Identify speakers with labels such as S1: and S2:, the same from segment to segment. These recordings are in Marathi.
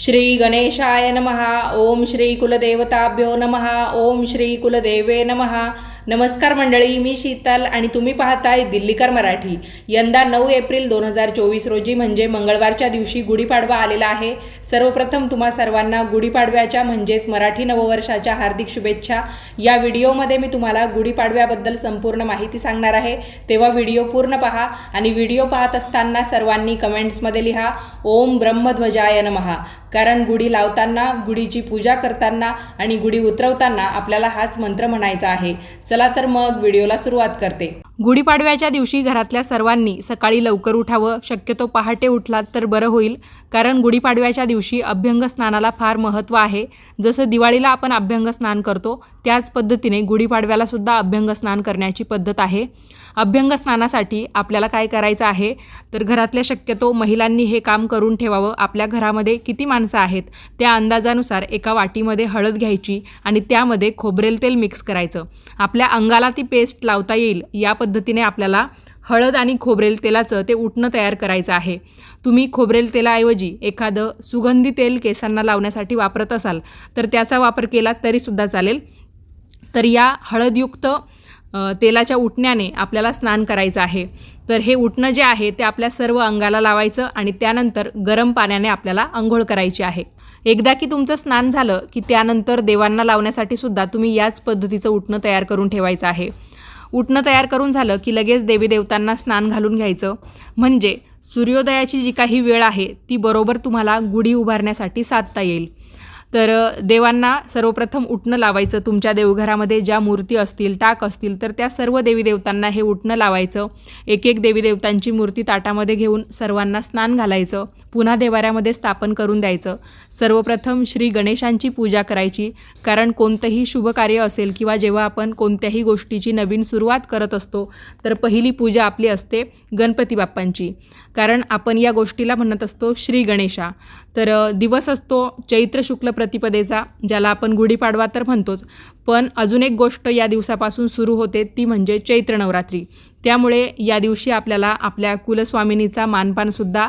S1: श्री गणेशाय नमः। ओम श्री कुलदेवताभ्यो नमहा ओम श्री कुलदेवे नमहा नमस्कार मंडळी मी शीतल आणि तुम्ही पाहताय दिल्लीकर मराठी. यंदा नऊ एप्रिल दोन हजार चोवीस रोजी म्हणजे मंगळवारच्या दिवशी गुढीपाडवा आलेला आहे. सर्वप्रथम तुम्हा सर्वांना गुढीपाडव्याच्या म्हणजेच मराठी नववर्षाच्या हार्दिक शुभेच्छा. या व्हिडिओमध्ये मी तुम्हाला गुढीपाडव्याबद्दल संपूर्ण माहिती सांगणार आहे. तेव्हा व्हिडिओ पूर्ण पहा आणि व्हिडिओ पाहत असताना सर्वांनी कमेंट्समध्ये लिहा ओम ब्रह्मध्वजाय नमहा कारण गुढी लावताना गुढीची पूजा करताना आणि गुढी उतरवताना आपल्याला हाच मंत्र म्हणायचा आहे. चला तर मग व्हिडिओला सुरुवात करते. गुढीपाडव्याच्या दिवशी घरातल्या सर्वांनी सकाळी लवकर उठावं शक्यतो पहाटे उठलात तर बरं होईल कारण गुढीपाडव्याच्या दिवशी अभ्यंग स्नानाला फार महत्त्व आहे. जसं दिवाळीला आपण अभ्यंग स्नान करतो त्याच पद्धतीने गुढीपाडव्याला सुद्धा अभ्यंग स्नान करण्याची पद्धत आहे. अभ्यंग स्नानासाठी आपल्याला काय करायचं आहे? तर घरातल्या शक्यतो महिलांनी हे काम करून ठेवावं. आपल्या घरामध्ये किती माणसं आहेत? त्या अंदाजानुसार एका वाटीमध्ये हळद घ्यायची आणि त्यामध्ये खोबरेल तेल मिक्स करायचं. आपल्या अंगाला ती पेस्ट लावता येईल. या पद्धतीने आपल्याला हळद आणि खोबरेल तेलाचं ते उठणं तयार करायचं आहे. तुम्ही खोबरेल तेलाऐवजी एखादं सुगंधी तेल केसांना लावण्यासाठी वापरत असाल तर त्याचा वापर केला तरीसुद्धा चालेल. तर या हळदयुक्त तेलाच्या उठण्याने आपल्याला स्नान करायचं आहे. तर हे उठणं जे आहे ते आपल्या सर्व अंगाला लावायचं आणि त्यानंतर गरम पाण्याने आपल्याला आंघोळ करायची आहे. एकदा की तुमचं स्नान झालं की त्यानंतर देवांना लावण्यासाठी सुद्धा तुम्ही याच पद्धतीचं उठणं तयार करून ठेवायचं आहे. उठणं तयार करून झालं की लगेच देवी देवतांना स्नान घालून घ्यायचं. म्हणजे सूर्योदयाची जी काही वेळ आहे ती बरोबर तुम्हाला गुढी उभारण्यासाठी साधता येईल. तर देवांना सर्वप्रथम उठणं लावायचं. तुमच्या देवघरामध्ये ज्या मूर्ती असतील टाक असतील तर त्या सर्व देवी देवतांना हे उठणं लावायचं. एक एक देवी देवतांची मूर्ती ताटामध्ये घेऊन सर्वांना स्नान घालायचं. पुन्हा देवाऱ्यामध्ये स्थापन करून द्यायचं. सर्वप्रथम श्री गणेशांची पूजा करायची. कारण कोणतंही शुभ कार्य असेल किंवा जेव्हा आपण कोणत्याही गोष्टीची नवीन सुरुवात करत असतो तर पहिली पूजा आपली असते गणपती बाप्पांची. कारण आपण या गोष्टीला म्हणत असतो श्री गणेशा. तर दिवस असतो चैत्र शुक्ल प्रतिपदेचा ज्याला आपण गुढीपाडवा तर म्हणतोच. पण अजून एक गोष्ट या दिवसापासून सुरू होते ती म्हणजे चैत्र नवरात्री. त्यामुळे या दिवशी आपल्याला आपल्या कुलस्वामिनीचा मानपानसुद्धा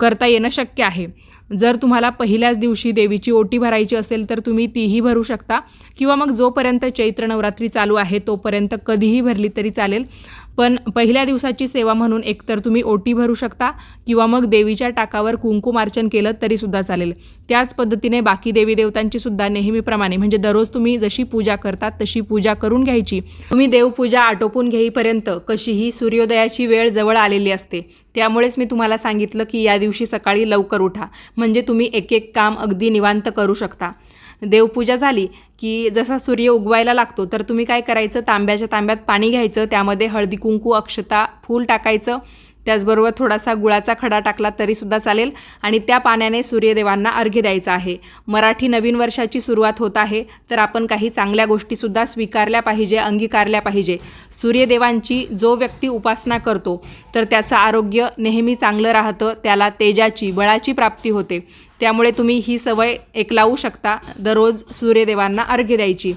S1: करता येणं शक्य आहे. जर तुम्हाला पहिल्याच दिवशी देवीची ओटी भरायची असेल तर तुम्ही तीही भरू शकता. किंवा मग जोपर्यंत चैत्र नवरात्री चालू आहे तोपर्यंत कधीही भरली तरी चालेल. पण पहिल्या दिवसाची सेवा म्हणून एकतर तुम्ही ओटी भरू शकता किंवा मग देवीच्या टाकावर कुंकुमार्चन केलं तरीसुद्धा चालेल. त्याच पद्धतीने बाकी देवी देवतांची सुद्धा नेहमीप्रमाणे म्हणजे दररोज तुम्ही जशी पूजा करतात तशी पूजा करून घ्यायची. तुम्ही देवपूजा आटोपून घेईपर्यंत कशीही सूर्योदयाची वेळ जवळ आलेली असते. त्यामुळेच मी तुम्हाला सांगितलं की या दिवशी सकाळी लवकर उठा. म्हणजे तुम्ही एक एक काम अगदी निवांत करू शकता. देवपूजा झाली की जसा सूर्य उगवायला लागतो तर तुम्ही काय करायचं? तांब्याच्या तांब्यात पाणी घ्यायचं त्यामध्ये हळदी कुंकू अक्षता फूल टाकायचं. त्याचबरोबर थोडासा गुळाचा खडा टाकला तरीसुद्धा चालेल. आणि त्या पाण्याने सूर्यदेवांना अर्घ्य द्यायचा आहे. मराठी नवीन वर्षाची सुरुवात होत आहे. तर आपण काही चांगल्या गोष्टीसुद्धा स्वीकारल्या पाहिजे अंगीकारल्या पाहिजे. सूर्यदेवांची जो व्यक्ती उपासना करतो तर त्याचं आरोग्य नेहमी चांगलं राहतं. त्याला तेजाची बळाची प्राप्ती होते. त्यामुळे तुम्ही ही सवय एक लावू शकता. दररोज सूर्यदेवांना अर्घ्य द्यायची.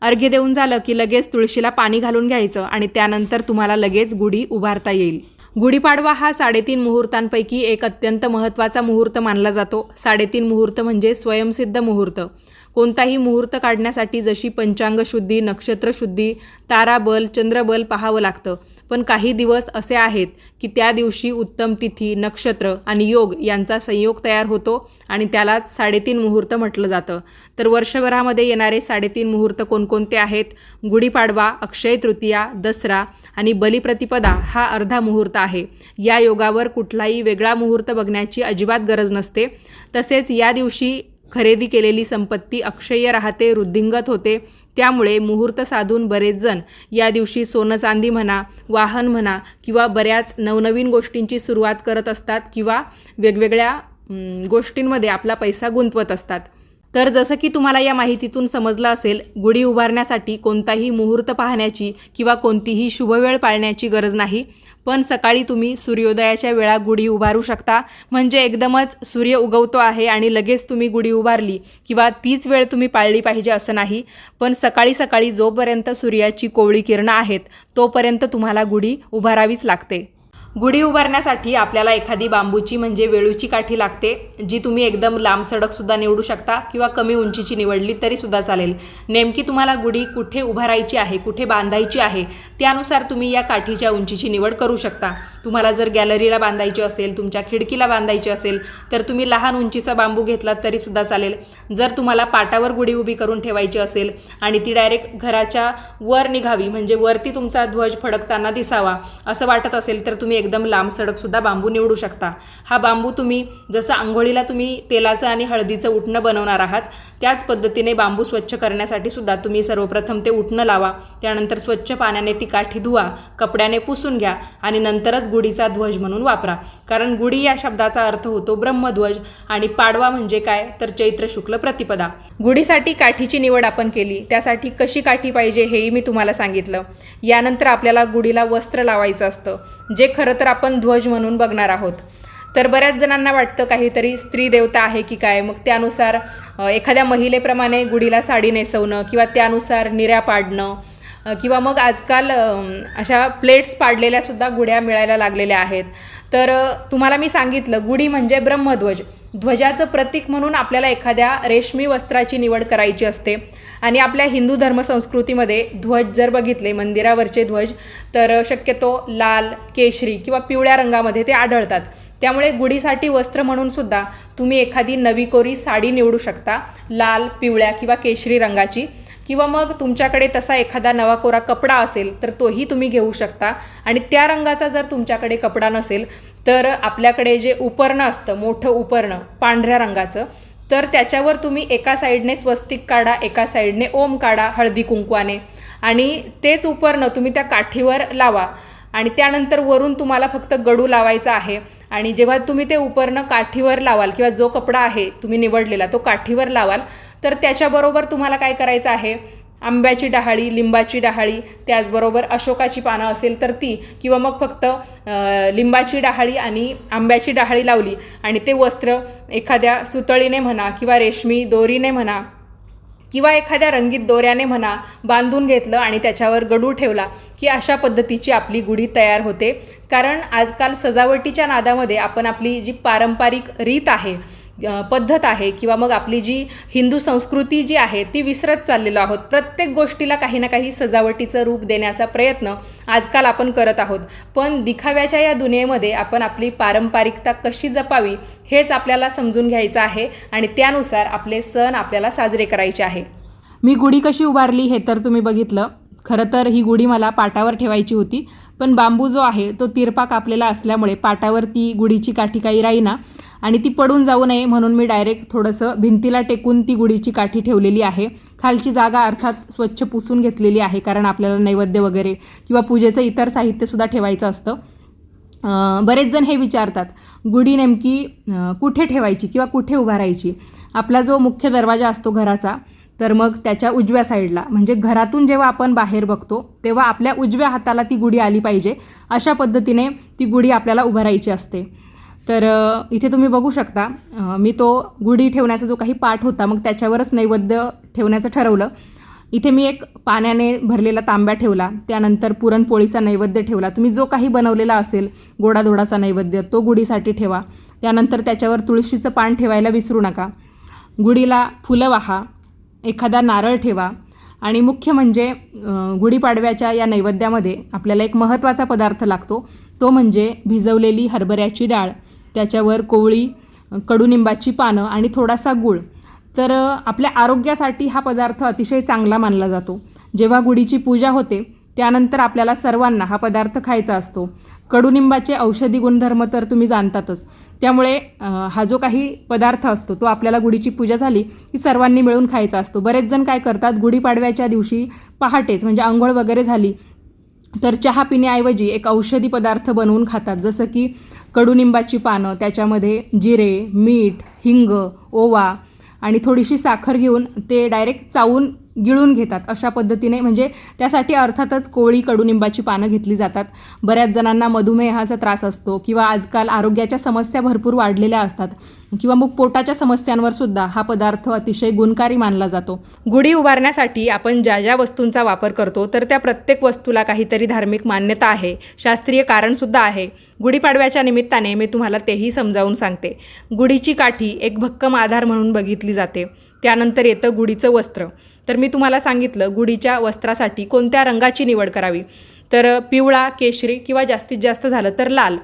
S1: अर्घ्य देऊन झालं की लगेच तुळशीला पाणी घालून घ्यायचं आणि त्यानंतर तुम्हाला लगेच गुढी उभारता येईल. गुढीपाडवा हा साडेतीन मुहूर्तांपैकी एक अत्यंत महत्त्वाचा मुहूर्त मानला जातो. साडेतीन मुहूर्त म्हणजे स्वयंसिद्ध मुहूर्त. कोणताही मुहूर्त काढण्यासाठी जशी पंचांगशुद्धी नक्षत्रशुद्धी ताराबल चंद्रबल पाहावं लागतं. पण काही दिवस असे आहेत की त्या दिवशी उत्तम तिथी नक्षत्र आणि योग यांचा संयोग तयार होतो आणि त्यालाच साडेतीन मुहूर्त म्हटलं जातं. तर वर्षभरामध्ये येणारे साडेतीन मुहूर्त कोणकोणते आहेत? गुढीपाडवा अक्षय तृतीया दसरा आणि बलिप्रतिपदा हा अर्धा मुहूर्त आहे. या योगावर कुठलाही वेगळा मुहूर्त बघण्याची अजिबात गरज नसते. तसेच या दिवशी खरेदी केलेली संपत्ती अक्षय्य राहते वृद्धिंगत होते. त्यामुळे मुहूर्त साधून बरेच जण या दिवशी सोनं चांदी म्हणा वाहन म्हणा किंवा बऱ्याच नवनवीन गोष्टींची सुरुवात करत असतात किंवा वेगवेगळ्या गोष्टींमध्ये आपला पैसा गुंतवत असतात. तर जसं की तुम्हाला या माहितीतून समजलं असेल गुढी उभारण्यासाठी कोणताही मुहूर्त पाहण्याची किंवा कोणतीही शुभवेळ पाळण्याची गरज नाही. पण सकाळी तुम्ही सूर्योदयाच्या वेळा गुढी उभारू शकता. म्हणजे एकदमच सूर्य उगवतो आहे आणि लगेच तुम्ही गुढी उभारली किंवा तीच वेळ तुम्ही पाळली पाहिजे असं नाही. पण सकाळी सकाळी जोपर्यंत सूर्याची कोवळी किरणं आहेत तोपर्यंत तुम्हाला गुढी उभारावीच लागते. गुढी उभारण्यासाठी आपल्याला एखादी बांबूची म्हणजे वेळूची काठी लागते जी तुम्ही एकदम लांब सडकसुद्धा निवडू शकता किंवा कमी उंचीची निवडली तरीसुद्धा चालेल. नेमकी तुम्हाला गुढी कुठे उभारायची आहे कुठे बांधायची आहे त्यानुसार तुम्ही या काठीच्या उंचीची निवड करू शकता. तुम्हाला जर गॅलरीला बांधायची असेल तुमच्या खिडकीला बांधायची असेल तर तुम्ही लहान उंचीचा बांबू घेतलात तरीसुद्धा चालेल. जर तुम्हाला पाटावर गुढी उभी करून ठेवायची असेल आणि ती डायरेक्ट घराच्या वर निघावी म्हणजे वरती तुमचा ध्वज फडकताना दिसावा असं वाटत असेल तर तुम्ही एकदम लांब सडकसुद्धा बांबू निवडू शकता. हा बांबू तुम्ही जसं आंघोळीला तुम्ही तेलाचं आणि हळदीचं उठणं बनवणार आहात त्याच पद्धतीने बांबू स्वच्छ करण्यासाठी सुद्धा तुम्ही सर्वप्रथम ते उठणं लावा. त्यानंतर स्वच्छ पाण्याने ती काठी धुवा कपड्याने पुसून घ्या आणि नंतरच गुढीचा ध्वज म्हणून वापरा. कारण गुढी या शब्दाचा अर्थ होतो ब्रह्मध्वज आणि पाडवा म्हणजे काय? तर चैत्र शुक्ल प्रतिपदा. गुढीसाठी काठीची निवड आपण केली. त्यासाठी कशी काठी पाहिजे हेही मी तुम्हाला सांगितलं. यानंतर आपल्याला गुढीला वस्त्र लावायचं असतं. जे खरं तर आपण ध्वज म्हणून बघणार आहोत. तर बऱ्याच जणांना वाटतं काहीतरी स्त्री देवता आहे की काय? मग त्यानुसार एखाद्या महिलेप्रमाणे गुढीला साडी नेसवणं किंवा त्यानुसार निऱ्या पाडणं किंवा मग आजकाल अशा प्लेट्स पाडलेल्या सुद्धा गुढ्या मिळायला लागलेल्या आहेत. तर तुम्हाला मी सांगितलं गुढी म्हणजे ब्रह्मध्वज. ध्वजाचं प्रतीक म्हणून आपल्याला एखाद्या रेशमी वस्त्राची निवड करायची असते. आणि आपल्या हिंदू धर्मसंस्कृतीमध्ये ध्वज जर बघितले मंदिरावरचे ध्वज तर शक्यतो लाल केशरी किंवा पिवळ्या रंगामध्ये ते आढळतात. त्यामुळे गुढीसाठी वस्त्र म्हणून सुद्धा तुम्ही एखादी नवी कोरी साडी निवडू शकता. लाल पिवळ्या किंवा केशरी रंगाची. किंवा मग तुमच्याकडे तसा एखादा नवा कोरा कपडा असेल तर तोही तुम्ही घेऊ शकता. आणि त्या रंगाचा जर तुमच्याकडे कपडा नसेल तर आपल्याकडे जे उपरणं असतं मोठं उपरणं पांढऱ्या रंगाचं तर त्याच्यावर तुम्ही एका साईडने स्वस्तिक काढा एका साईडने ओम काढा हळदी कुंकवाने. आणि तेच उपरणं तुम्ही त्या काठीवर लावा. आणि त्यानंतर वरून तुम्हाला फक्त गडू लावायचा आहे. आणि जेव्हा तुम्ही ते उपरणं काठीवर लावाल किंवा जो कपडा आहे तुम्ही निवडलेला तो काठीवर लावाल तर त्याच्याबरोबर तुम्हाला काय करायचं आहे? आंब्याची डहाळी लिंबाची डहाळी त्याचबरोबर अशोकाची पानं असेल तर ती किंवा मग फक्त लिंबाची डहाळी आणि आंब्याची डहाळी लावली आणि ते वस्त्र एखाद्या सुतळीने म्हणा किंवा रेशमी दोरीने म्हणा किंवा एखाद्या रंगीत दोऱ्याने म्हणा बांधून घेतलं आणि त्याच्यावर गडू ठेवला की अशा पद्धतीची आपली गुढी तयार होते. कारण आजकाल सजावटीच्या नादामध्ये आपण आपली जी पारंपरिक रीत आहे पद्धत आहे किंवा मग आपली जी हिंदू संस्कृती जी आहे ती विसरत चाललेलो आहोत. प्रत्येक गोष्टीला काही ना काही सजावटीचं रूप देण्याचा प्रयत्न आजकाल आपण करत आहोत. पण दिखाव्याच्या या दुनियेमध्ये आपण आपली पारंपरिकता कशी जपावी हेच आपल्याला समजून घ्यायचं आहे आणि त्यानुसार आपले सण आपल्याला साजरे करायचे आहे. मी गुढी कशी उभारली हे तर तुम्ही बघितलं. खरं तर ही गुढी मला पाटावर ठेवायची होती पण बांबू जो आहे तो तिरपा कापलेला असल्यामुळे पाटावर ती गुढीची काठी काही राहीना आणि ती पडून जाऊ नये म्हणून मी डायरेक्ट थोडंसं भिंतीला टेकून ती गुढीची काठी ठेवलेली आहे. खालची जागा अर्थात स्वच्छ पुसून घेतलेली आहे कारण आपल्याला नैवेद्य वगैरे किंवा पूजेचं इतर साहित्यसुद्धा ठेवायचं असतं. बरेच जण हे विचारतात गुढी नेमकी कुठे ठेवायची किंवा कुठे उभारायची? आपला जो मुख्य दरवाजा असतो घराचा तर मग त्याच्या उजव्या साईडला म्हणजे घरातून जेव्हा आपण बाहेर बघतो तेव्हा आपल्या उजव्या हाताला ती गुढी आली पाहिजे. अशा पद्धतीने ती गुढी आपल्याला उभारायची असते. तर इथे तुम्ही बघू शकता मी तो गुढी ठेवण्याचा जो काही पाठ होता मग त्याच्यावरच नैवेद्य ठेवण्याचं ठरवलं. इथे मी एक पाण्याने भरलेला तांब्या ठेवला त्यानंतर पुरणपोळीचा नैवेद्य ठेवला. तुम्ही जो काही बनवलेला असेल गोडाधोडाचा नैवेद्य तो गुढीसाठी ठेवा. त्यानंतर त्याच्यावर तुळशीचं पान ठेवायला विसरू नका. गुढीला फुलं वाहा एखादा नारळ ठेवा. आणि मुख्य म्हणजे गुढीपाडव्याच्या या नैवेद्यामध्ये आपल्याला एक महत्त्वाचा पदार्थ लागतो. तो म्हणजे भिजवलेली हरभऱ्याची डाळ. त्याच्यावर कोवळी कडुनिंबाची पानं आणि थोडासा गूळ. तर आपल्या आरोग्यासाठी हा पदार्थ अतिशय चांगला मानला जातो. जेव्हा गुढीची पूजा होते त्यानंतर आपल्याला सर्वांना हा पदार्थ खायचा असतो. कडुनिंबाचे औषधी गुणधर्म तर तुम्ही जाणतातच. त्यामुळे हा जो काही पदार्थ असतो तो आपल्याला गुढीची पूजा झाली की सर्वांनी मिळून खायचा असतो. बरेच जण काय करतात गुढीपाडव्याच्या दिवशी पहाटेच म्हणजे आंघोळ वगैरे झाली तर चहा पिण्याऐवजी एक औषधी पदार्थ बनवून खातात. जसं की कडुनिंबाची पानं त्याच्यामध्ये जिरे मीठ हिंग ओवा आणि थोडीशी साखर घेऊन ते डायरेक्ट चावून गिळून घेतात अशा पद्धतीने. म्हणजे त्यासाठी अर्थातच कोळी कडुनिंबाची पानं घेतली जातात. बऱ्याच जणांना मधुमेहाचा त्रास असतो किंवा आजकाल आरोग्याच्या समस्या भरपूर वाढलेल्या असतात. किंवा मग पोटाच्या समस्यांवर सुद्धा हा पदार्थ अतिशय गुणकारी मानला जातो. गुढी उभारण्यासाठी आपण ज्या ज्या वस्तूंचा वापर करतो तर त्या प्रत्येक वस्तूला काहीतरी धार्मिक मान्यता आहे शास्त्रीय कारणसुद्धा आहे. गुढीपाडव्याच्या निमित्ताने मी तुम्हाला तेही समजावून सांगते. गुढीची काठी एक भक्कम आधार म्हणून बघितली जाते. त्यानंतर येतं गुढीचं वस्त्र. तर मी तुम्हाला सांगितलं गुढीच्या वस्त्रासाठी कोणत्या रंगाची निवड करावी? तर पिवळा केशरी किंवा जास्तीत जास्त झालं तर लाल.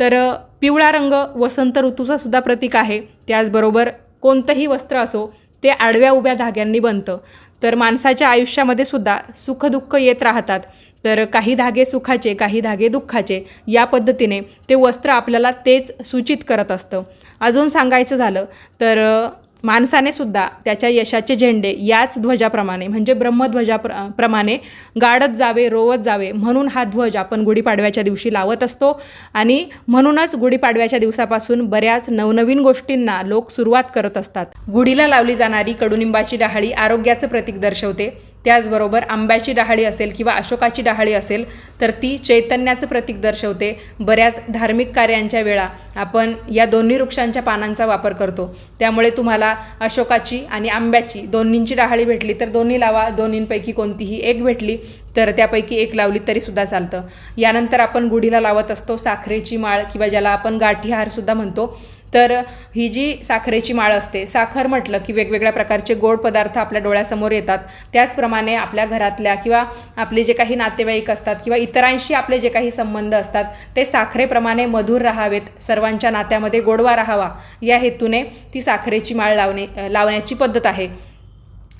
S1: तर पिवळा रंग वसंत ऋतूचा सुद्धा प्रतीक आहे. त्याचबरोबर कोणतंही वस्त्र असो ते आडव्या उभ्या धाग्यांनी बनतं. तर माणसाच्या आयुष्यामध्ये सुद्धा सुखदुःख येत राहतात. तर काही धागे सुखाचे काही धागे दुःखाचे या पद्धतीने ते वस्त्र आपल्याला तेच सूचित करत असतं. अजून सांगायचं झालं तर माणसाने सुद्धा त्याच्या यशाचे झेंडे याच ध्वजाप्रमाणे म्हणजे ब्रह्मध्वजा प्र प्रमाणे गाडत जावे रोवत जावे म्हणून हा ध्वज आपण गुढीपाडव्याच्या दिवशी लावत असतो. आणि म्हणूनच गुढीपाडव्याच्या दिवसापासून बऱ्याच नवनवीन गोष्टींना लोक सुरुवात करत असतात. गुढीला लावली जाणारी कडुनिंबाची डहाळी आरोग्याचं प्रतीक दर्शवते. त्याचबरोबर आंब्याची डहाळी असेल किंवा अशोकाची डहाळी असेल तर ती चैतन्याचं प्रतीक दर्शवते. बऱ्याच धार्मिक कार्यांच्या वेळा आपण या दोन्ही वृक्षांच्या पानांचा वापर करतो. त्यामुळे तुम्हाला अशोकाची आणि आंब्याची दोन्हींची डहाळी भेटली तर दोन्ही लावा दोन्हींपैकी कोणतीही एक भेटली तर त्यापैकी एक लावली तरीसुद्धा चालतं. यानंतर आपण गुढीला लावत असतो साखरेची माळ किंवा ज्याला आपण गाठीहारसुद्धा म्हणतो. तर ही जी साखरेची माळ असते साखर म्हटलं की वेगवेगळ्या प्रकारचे गोड पदार्थ आपल्या डोळ्यासमोर येतात. त्याचप्रमाणे आपल्या घरातल्या किंवा आपले जे काही नातेवाईक असतात किंवा इतरांशी आपले जे काही संबंध असतात ते साखरेप्रमाणे मधुर राहावेत सर्वांच्या नात्यामध्ये गोडवा राहावा. या हेतूने ती साखरेची माळ लावणे लावण्याची पद्धत आहे.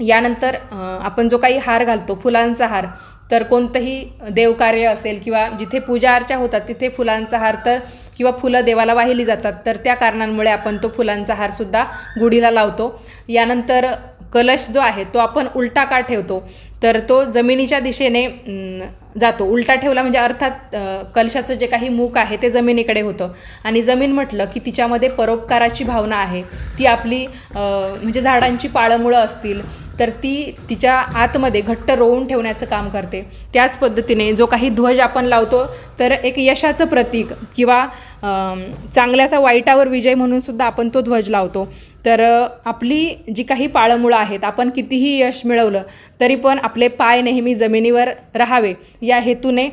S1: यानंतर आपण जो काही हार घालतो फुलांचा हार तर कोणतंही देवकार्य असेल किंवा जिथे पूजा अर्चा होतात तिथे फुलांचा हार तर किंवा फुलं देवाला वाहिली जातात तर त्या कारणांमुळे आपण तो फुलांचा हारसुद्धा गुढीला लावतो. यानंतर कलश जो आहे तो आपण उलटा का ठेवतो? तर तो जमिनीच्या दिशेने जातो. उलटा ठेवला म्हणजे अर्थात कलशाचं जे काही मूक आहे ते जमिनीकडे होतं. आणि जमीन म्हटलं की तिच्यामध्ये परोपकाराची भावना आहे. ती आपली म्हणजे झाडांची पाळंमुळं असतील तर ती तिच्या आतमध्ये घट्ट रोवून ठेवण्याचं काम करते. त्याच पद्धतीने जो काही ध्वज आपण लावतो तर एक यशाचं प्रतीक किंवा चांगल्याचा वाईटावर विजय म्हणून सुद्धा आपण तो ध्वज लावतो. तर आपली जी काही पाळंमुळं आहेत आपण कितीही यश मिळवलं तरी पण आपले पाय नेहमी जमिनीवर राहावे. या हेतूने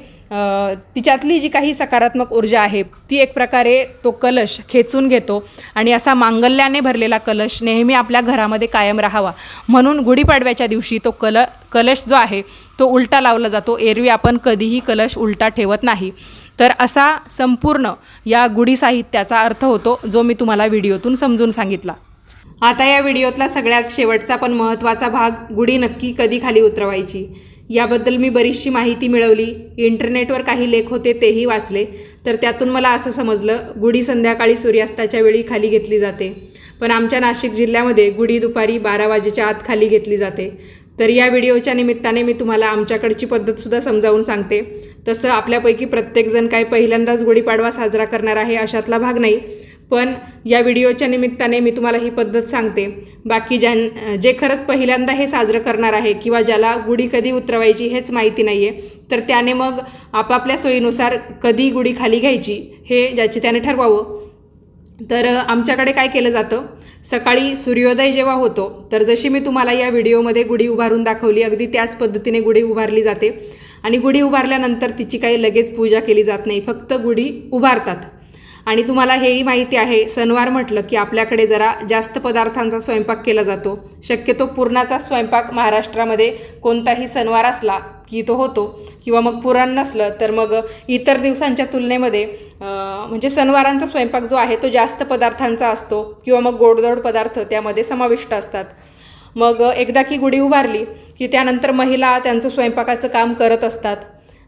S1: तिच्यातली जी काही सकारात्मक ऊर्जा आहे ती एक प्रकारे तो कलश खेचून घेतो आणि असा मांगल्याने भरलेला कलश नेहमी आपल्या घरामध्ये कायम राहावा. म्हणून गुढीपाडव्याच्या दिवशी तो कल कलश जो आहे तो उलटा लावला जातो. एरवी आपण कधीही कलश उलटा ठेवत नाही. तर असा संपूर्ण या गुढी साहित्याचा अर्थ होतो जो मी तुम्हाला व्हिडिओतून समजून सांगितला. आता या व्हिडिओतला सगळ्यात शेवटचा पण महत्त्वाचा भाग गुढी नक्की कधी खाली उतरवायची? याबद्दल मी बरीचशी माहिती मिळवली. इंटरनेटवर काही लेख होते तेही वाचले. तर त्यातून मला असं समजलं गुढी संध्याकाळी सूर्यास्ताच्या वेळी खाली घेतली जाते. पण आमच्या नाशिक जिल्ह्यामध्ये गुढी दुपारी बारा वाजेच्या आत खाली घेतली जाते. तर या व्हिडिओच्या निमित्ताने मी तुम्हाला आमच्याकडची पद्धतसुद्धा समजावून सांगते. तसं आपल्यापैकी प्रत्येकजण काय पहिल्यांदाच गुढीपाडवा साजरा करणार आहे अशातला भाग नाही. पण या व्हिडिओच्या निमित्ताने मी तुम्हाला ही पद्धत सांगते. बाकी ज्यां जे खरंच पहिल्यांदा हे साजरं करणार आहे किंवा ज्याला गुढी कधी उतरवायची हेच माहिती नाही आहे तर त्याने मग आपापल्या सोयीनुसार कधी गुढी खाली घ्यायची हे ज्याची त्याने ठरवावं. तर आमच्याकडे काय केलं जातं? सकाळी सूर्योदय जेव्हा होतो तर जशी मी तुम्हाला या व्हिडिओमध्ये गुढी उभारून दाखवली अगदी त्याच पद्धतीने गुढी उभारली जाते. आणि गुढी उभारल्यानंतर तिची काही लगेच पूजा केली जात नाही फक्त गुढी उभारतात. आणि तुम्हाला हेही माहिती आहे सणवार म्हटलं की आपल्याकडे जरा जास्त पदार्थांचा स्वयंपाक केला जातो. शक्यतो पुरणाचा स्वयंपाक महाराष्ट्रामध्ये कोणताही सणवार असला की तो होतो. किंवा मग पुराण नसलं तर मग इतर दिवसांच्या तुलनेमध्ये म्हणजे सणवारांचा स्वयंपाक जो आहे तो जास्त पदार्थांचा असतो. किंवा मग गोडधोड पदार्थ त्यामध्ये समाविष्ट असतात. मग एकदा की गुढी उभारली की त्यानंतर महिला त्यांचं स्वयंपाकाचं काम करत असतात.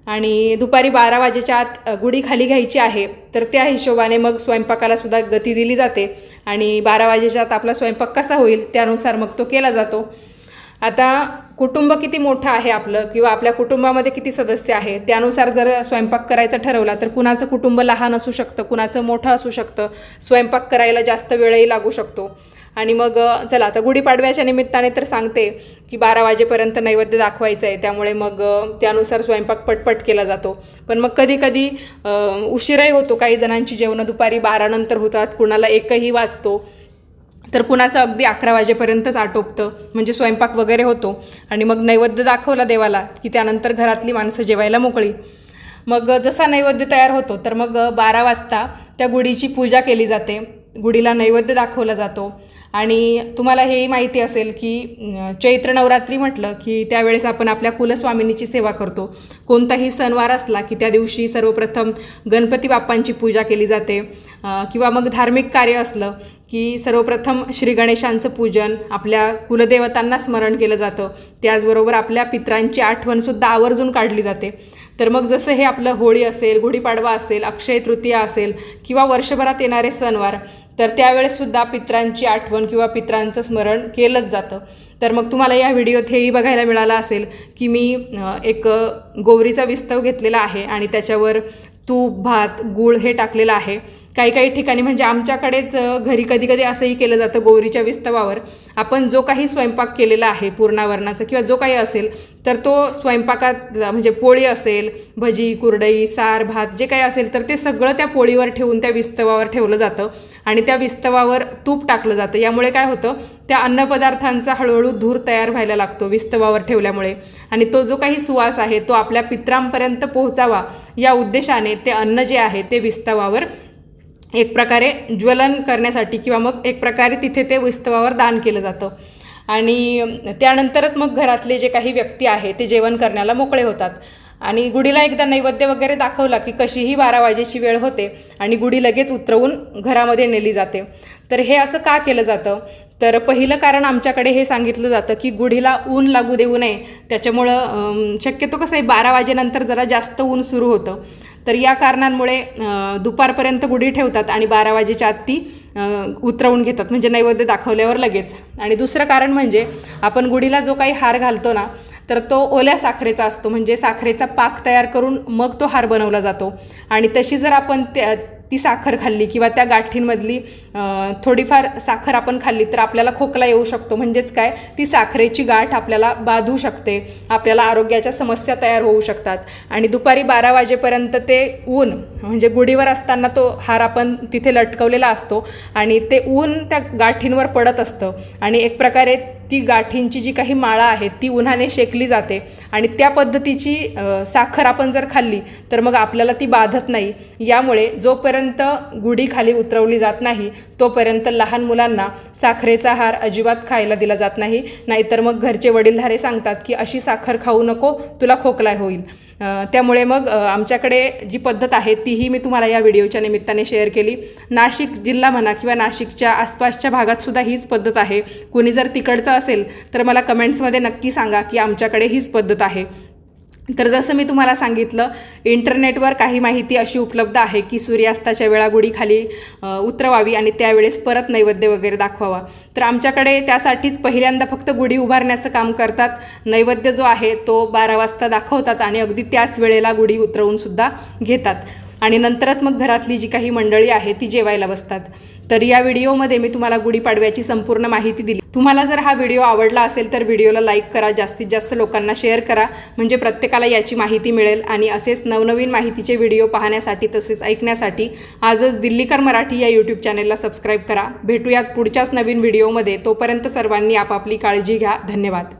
S1: आणि दुपारी बारा वाजेच्या आत गुढी खाली घ्यायची आहे तर त्या हिशोबाने मग स्वयंपाकाला सुद्धा गती दिली जाते. आणि बारा वाजेच्या आत आपला स्वयंपाक कसा होईल त्यानुसार मग तो केला जातो. आता कुटुंब किती मोठं आहे आपलं किंवा आपल्या कुटुंबामध्ये किती सदस्य आहे त्यानुसार जर स्वयंपाक करायचा ठरवला तर कुणाचं कुटुंब लहान असू शकतं कुणाचं मोठं असू शकतं स्वयंपाक करायला जास्त वेळही लागू शकतो. आणि मग चला आता गुढीपाडव्याच्या निमित्ताने तर सांगते की बारा वाजेपर्यंत नैवेद्य दाखवायचं आहे त्यामुळे मग त्यानुसार स्वयंपाक पटपट केला जातो. पण मग कधी कधी उशीरही होतो. काही जणांची जेवणं दुपारी बारानंतर होतात. कुणाला एकही वाजतो. तर कुणाचं अगदी अकरा वाजेपर्यंतच आटोपतं. म्हणजे स्वयंपाक वगैरे होतो. आणि मग नैवेद्य दाखवला देवाला की त्यानंतर घरातली माणसं जेवायला मोकळी. मग जसा नैवेद्य तयार होतो तर मग बारा वाजता त्या गुढीची पूजा केली जाते. गुढीला नैवेद्य दाखवला जातो. आणि तुम्हाला हेही माहिती असेल की चैत्र नवरात्री म्हटलं की त्यावेळेस आपण आपल्या कुलस्वामिनीची सेवा करतो. कोणताही सणवार असला की त्या दिवशी सर्वप्रथम गणपती बाप्पांची पूजा केली जाते. किंवा मग धार्मिक कार्य असलं की सर्वप्रथम श्री गणेशांचं पूजन आपल्या कुलदेवतांना स्मरण केलं जातं. त्याचबरोबर आपल्या पित्रांची आठवणसुद्धा आवर्जून काढली जाते. तर मग जसं हे आपलं होळी असेल गुढीपाडवा असेल अक्षय तृतीया असेल किंवा वर्षभरात येणारे सणवार तर त्यावेळेससुद्धा पित्रांची आठवण किंवा पित्रांचं स्मरण केलंच जातं. तर मग तुम्हाला या व्हिडिओत हेही बघायला मिळालं असेल की मी एक गोवरीचा विस्तव घेतलेला आहे आणि त्याच्यावर तूप भात गूळ हे टाकलेलं आहे. काही काही ठिकाणी म्हणजे आमच्याकडेच घरी कधी कधी असंही केलं जातं गोवरीच्या विस्तवावर. आपण जो काही स्वयंपाक केलेला आहे पूर्णावरणाचा किंवा जो काही असेल तर तो स्वयंपाकात म्हणजे पोळी असेल भजी कुरडई सार भात जे काही असेल तर ते सगळं त्या पोळीवर ठेवून त्या विस्तवावर ठेवलं जातं. आणि त्या विस्तवावर तूप टाकलं जातं. यामुळे काय होतं त्या अन्नपदार्थांचा हळूहळू धूर तयार व्हायला लागतो विस्तवावर ठेवल्यामुळे. आणि तो जो काही सुवास आहे तो आपल्या पित्रांपर्यंत पोहोचावा या उद्देशाने ते अन्न जे आहे ते विस्तवावर एक प्रकारे ज्वलन करण्यासाठी किंवा मग एक प्रकारे तिथे ते विस्तवावर दान केलं जातं. आणि त्यानंतरच मग घरातले जे काही व्यक्ती आहे ते जेवण करण्याला मोकळे होतात. आणि गुढीला एकदा नैवेद्य वगैरे दाखवला की कशीही बारा वाजेची वेळ होते आणि गुढी लगेच उतरवून घरामध्ये नेली जाते. तर हे असं का केलं जातं? तर पहिलं कारण आमच्याकडे हे सांगितलं जातं की गुढीला ऊन लागू देऊ नये. त्याच्यामुळं शक्यतो कसं आहे बारा वाजेनंतर जरा जास्त ऊन सुरू होतं. तर या कारणांमुळे दुपारपर्यंत गुढी ठेवतात आणि बारा वाजेच्या आत ती उतरवून घेतात. म्हणजे नैवेद्य दाखवल्यावर लगेच. आणि दुसरं कारण म्हणजे आपण गुढीला जो काही हार घालतो ना तर तो ओल्या साखरेचा असतो म्हणजे साखरेचा पाक तयार करून मग तो हार बनवला जातो. आणि तशी जर आपण त्या ती साखर खाल्ली किंवा त्या गाठींमधली थोडीफार साखर आपण खाल्ली तर आपल्याला खोकला येऊ शकतो. म्हणजेच काय? ती साखरेची गाठ आपल्याला बाधू शकते. आपल्याला आरोग्याच्या समस्या तयार होऊ शकतात. आणि दुपारी बारा वाजेपर्यंत ते ऊन म्हणजे गुढीवर असताना तो हार आपण तिथे लटकवलेला असतो. आणि ते ऊन त्या गाठींवर पडत असतं. आणि एक प्रकारे ती गाठींची जी काही माळा आहे ती उन्हाने शेकली जाते आणि त्या पद्धतीची साखर आपण जर खाल्ली तर मग आपल्याला ती बाधत नाही. यामुळे जोपर्यंत गुढी खाली उतरवली जात नाही तोपर्यंत लहान मुलांना साखरेचा हार अजिबात खायला दिला जात नाही. नाहीतर मग घरचे वडीलधारे सांगतात की अशी साखर खाऊ नको तुला खोकला होईल. त्यामुळे मग आमच्याकडे जी पद्धत आहे तीही मी तुम्हाला या व्हिडिओच्या निमित्ताने शेअर केली. नाशिक जिल्हा म्हणा किंवा नाशिकच्या आसपासच्या भागातसुद्धा हीच पद्धत आहे. कुणी जर तिकडचं असेल तर मला कमेंट्समध्ये नक्की सांगा की आमच्याकडे हीच पद्धत आहे. तर जसं मी तुम्हाला सांगितलं इंटरनेटवर काही माहिती अशी उपलब्ध आहे की सूर्यास्ताच्या वेळा गुढीखाली उतरवावी आणि त्यावेळेस परत नैवेद्य वगैरे दाखवावा. तर आमच्याकडे त्यासाठीच पहिल्यांदा फक्त गुढी उभारण्याचं काम करतात. नैवेद्य जो आहे तो बारा वाजता दाखवतात आणि अगदी त्याच वेळेला गुढी उतरवूनसुद्धा घेतात. आणि नंतरच मग घरातली जी काही मंडळी आहे ती जेवायला बसतात. तर या व्हिडिओमध्ये मी तुम्हाला गुढीपाडव्याची संपूर्ण माहिती दिली. तुम्हाला जर हा व्हिडिओ आवडला असेल तर व्हिडिओला लाईक करा जास्तीत जास्त लोकांना शेअर करा. म्हणजे प्रत्येकाला याची माहिती मिळेल आणि असेच नवनवीन माहितीचे व्हिडिओ पाहण्यासाठी तसेच ऐकण्यासाठी आजच दिल्लीकर मराठी या यूट्यूब चॅनेलला सबस्क्राईब करा. भेटूयात पुढच्याच नवीन व्हिडिओमध्ये. तोपर्यंत सर्वांनी आपापली काळजी घ्या. धन्यवाद.